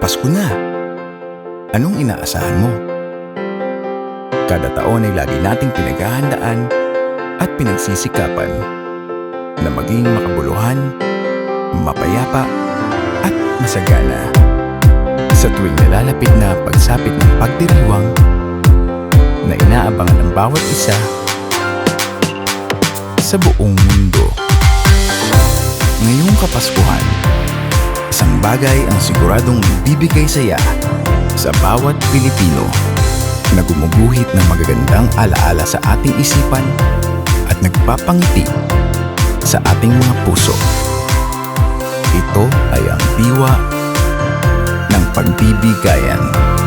Pasko na. Anong inaasahan mo? Kada taon ay lagi nating pinaghahandaan at pinagsisikapan na maging makabuluhan, mapayapa at masagana. Sa tuwing nalalapit na pagsapit ng pagdiriwang na inaabangan ng bawat isa sa buong mundo. Ngayong Kapaskuhan, bagay ang siguradong bibigay saya sa bawat Pilipino na gumuguhit ng magagandang alaala sa ating isipan at nagpapangiti sa ating mga puso. Ito ay ang diwa ng pagbibigayan.